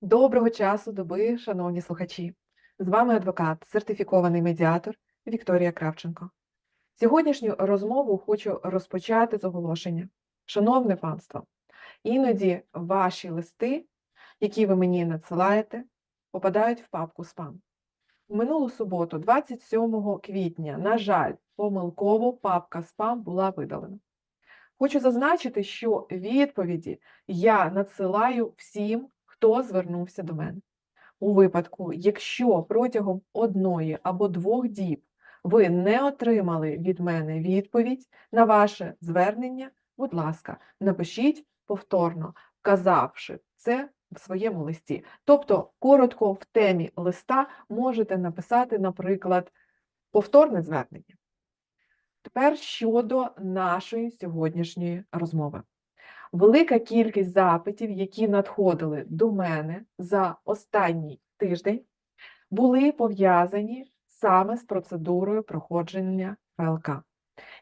Доброго часу доби, шановні слухачі! З вами адвокат, сертифікований медіатор Вікторія Кравченко. Сьогоднішню розмову хочу розпочати з оголошення. Шановне панство, іноді ваші листи, які ви мені надсилаєте, попадають в папку спам. Минулу суботу, 27 квітня, на жаль, помилково папка спам була видалена. Хочу зазначити, що відповіді я надсилаю всім, хто звернувся до мене. У випадку, якщо протягом одної або двох діб ви не отримали від мене відповідь на ваше звернення, будь ласка, напишіть повторно, вказавши це в своєму листі. Тобто, коротко в темі листа можете написати, наприклад, повторне звернення. Тепер щодо нашої сьогоднішньої розмови. Велика кількість запитів, які надходили до мене за останній тиждень, були пов'язані саме з процедурою проходження ФЛК.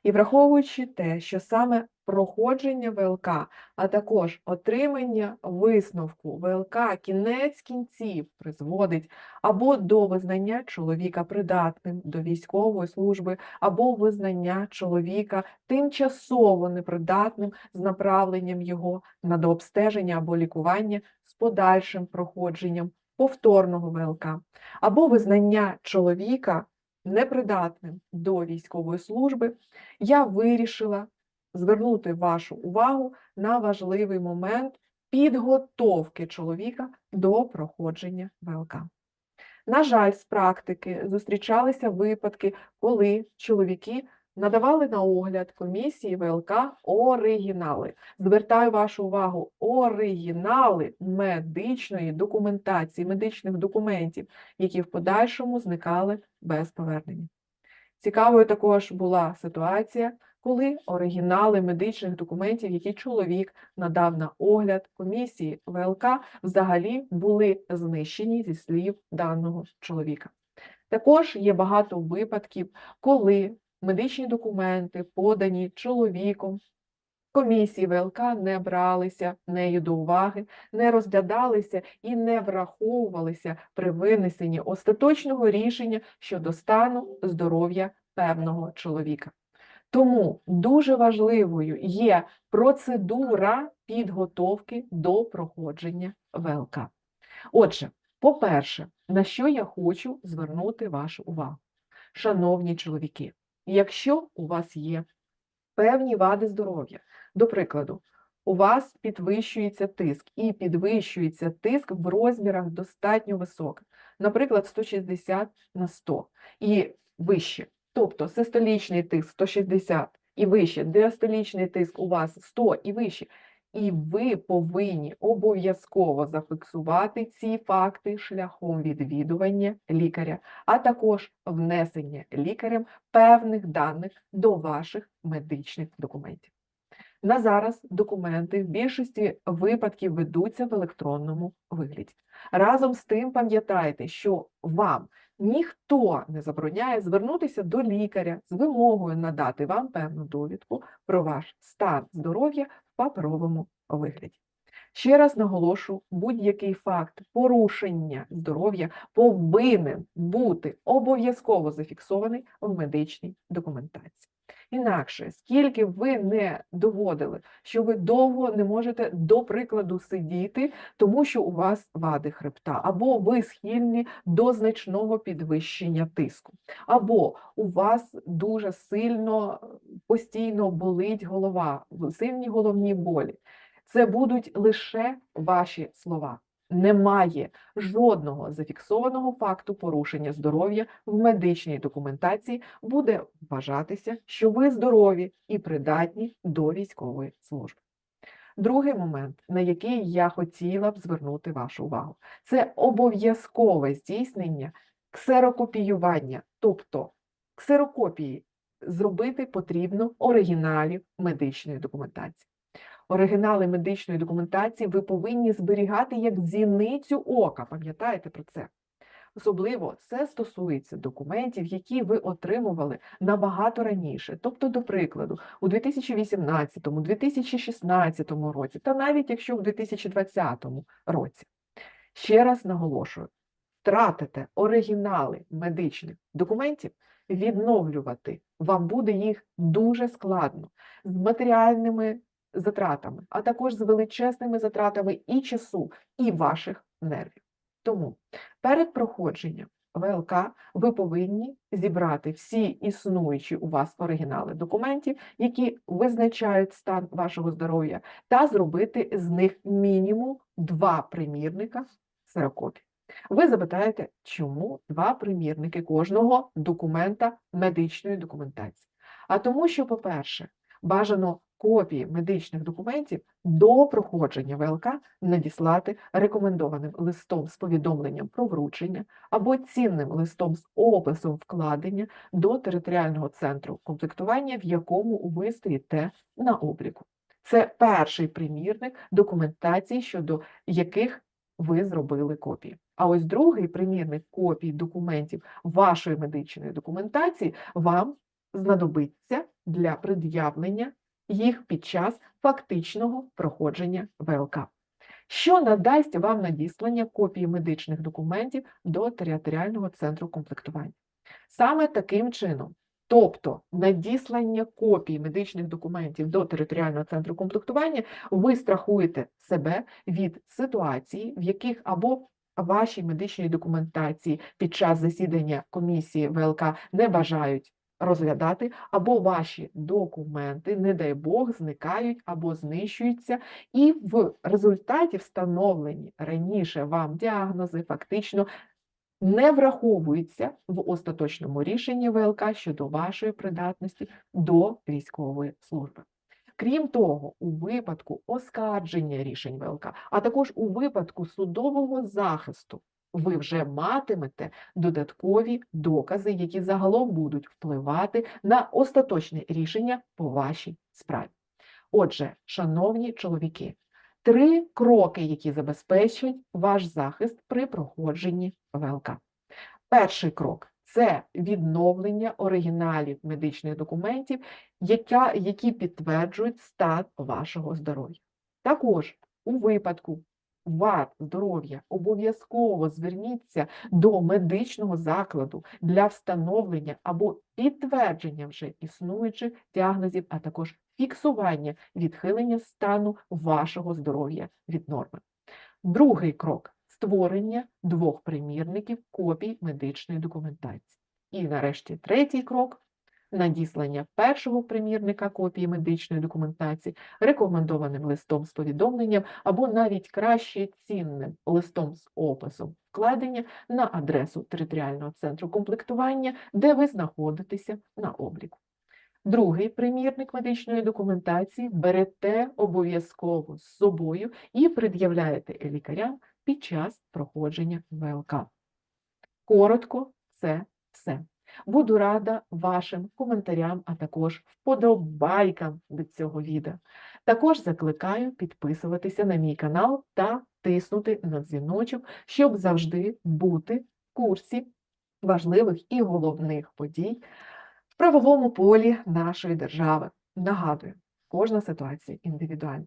І враховуючи те, що саме проходження ВЛК, а також отримання висновку ВЛК кінець кінців призводить або до визнання чоловіка придатним до військової служби, або визнання чоловіка тимчасово непридатним з направленням його на дообстеження або лікування з подальшим проходженням повторного ВЛК, або визнання чоловіка непридатним до військової служби, я вирішила звернути вашу увагу на важливий момент підготовки чоловіка до проходження ВЛК. На жаль, з практики зустрічалися випадки, коли чоловіки надавали на огляд комісії ВЛК оригінали. Звертаю вашу увагу, оригінали медичної документації, медичних документів, які в подальшому зникали без повернення. Цікавою також була ситуація, коли оригінали медичних документів, які чоловік надав на огляд комісії ВЛК, взагалі були знищені зі слів даного чоловіка. Також є багато випадків, коли медичні документи, подані чоловіком, комісії ВЛК не бралися нею до уваги, не розглядалися і не враховувалися при винесенні остаточного рішення щодо стану здоров'я певного чоловіка. Тому дуже важливою є процедура підготовки до проходження ВЛК. Отже, по-перше, на що я хочу звернути вашу увагу? Шановні чоловіки, якщо у вас є певні вади здоров'я, до прикладу, у вас підвищується тиск і підвищується тиск в розмірах достатньо високих, наприклад, 160 на 100 і вище. Тобто систолічний тиск 160 і вище, диастолічний тиск у вас 100 і вище. І ви повинні обов'язково зафіксувати ці факти шляхом відвідування лікаря, а також внесення лікарем певних даних до ваших медичних документів. На зараз документи в більшості випадків ведуться в електронному вигляді. Разом з тим пам'ятайте, що вам ніхто не забороняє звернутися до лікаря з вимогою надати вам певну довідку про ваш стан здоров'я в паперовому вигляді. Ще раз наголошу, будь-який факт порушення здоров'я повинен бути обов'язково зафіксований в медичній документації. Інакше, скільки ви не доводили, що ви довго не можете, до прикладу, сидіти, тому що у вас вади хребта, або ви схильні до значного підвищення тиску, або у вас дуже сильно постійно болить голова, сильні головні болі. Це будуть лише ваші слова. Немає жодного зафіксованого факту порушення здоров'я в медичній документації, буде вважатися, що ви здорові і придатні до військової служби. Другий момент, на який я хотіла б звернути вашу увагу, це обов'язкове здійснення ксерокопіювання, тобто ксерокопії зробити потрібно оригіналів медичної документації. Оригінали медичної документації ви повинні зберігати як зіницю ока, пам'ятаєте про це? Особливо це стосується документів, які ви отримували набагато раніше, тобто, до прикладу, у 2018, 2016 році, та навіть якщо в 2020 році. Ще раз наголошую: втратите оригінали медичних документів, відновлювати вам буде їх дуже складно з матеріальними затратами, а також з величезними затратами і часу, і ваших нервів. Тому перед проходженням ВЛК ви повинні зібрати всі існуючі у вас оригінали документів, які визначають стан вашого здоров'я, та зробити з них мінімум два примірника ксерокопій. Ви запитаєте, чому два примірники кожного документа медичної документації? А тому, що, по-перше, бажано копії медичних документів до проходження ВЛК надіслати рекомендованим листом з повідомленням про вручення або цінним листом з описом вкладення до територіального центру комплектування, в якому ви стоїте на обліку. Це перший примірник документації, щодо яких ви зробили копії. А ось другий примірник копій документів вашої медичної документації вам знадобиться для пред'явлення їх під час фактичного проходження ВЛК, що надасть вам надіслання копії медичних документів до територіального центру комплектування. Саме таким чином, тобто надіслання копій медичних документів до територіального центру комплектування, ви страхуєте себе від ситуації, в яких або вашій медичній документації під час засідання комісії ВЛК не бажають розглядати, або ваші документи, не дай Бог, зникають або знищуються, і в результаті встановлені раніше вам діагнози фактично не враховуються в остаточному рішенні ВЛК щодо вашої придатності до військової служби. Крім того, у випадку оскарження рішень ВЛК, а також у випадку судового захисту ви вже матимете додаткові докази, які загалом будуть впливати на остаточне рішення по вашій справі. Отже, шановні чоловіки, три кроки, які забезпечують ваш захист при проходженні ВЛК. Перший крок це відновлення оригіналів медичних документів, які підтверджують стан вашого здоров'я. Також у випадку вад здоров'я обов'язково зверніться до медичного закладу для встановлення або підтвердження вже існуючих діагнозів, а також фіксування відхилення стану вашого здоров'я від норми. Другий крок створення двох примірників копій медичної документації. І нарешті третій крок надіслання першого примірника копії медичної документації рекомендованим листом з повідомленням або навіть краще цінним листом з описом вкладення на адресу територіального центру комплектування, де ви знаходитеся на обліку. Другий примірник медичної документації берете обов'язково з собою і пред'являєте лікарям під час проходження ВЛК. Коротко, це все. Буду рада вашим коментарям, а також вподобайкам до цього відео. Також закликаю підписуватися на мій канал та тиснути на дзвіночок, щоб завжди бути в курсі важливих і головних подій в правовому полі нашої держави. Нагадую, кожна ситуація індивідуальна.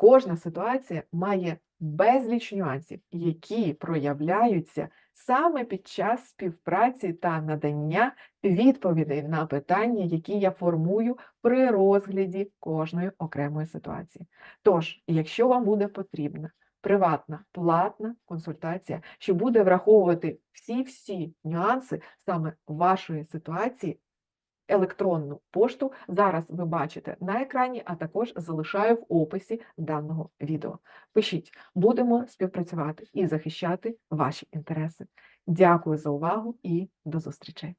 Кожна ситуація має безліч нюансів, які проявляються саме під час співпраці та надання відповідей на питання, які я формую при розгляді кожної окремої ситуації. Тож, якщо вам буде потрібна приватна платна консультація, що буде враховувати всі-всі нюанси саме вашої ситуації, електронну пошту зараз ви бачите на екрані, а також залишаю в описі даного відео. Пишіть, будемо співпрацювати і захищати ваші інтереси. Дякую за увагу і до зустрічей!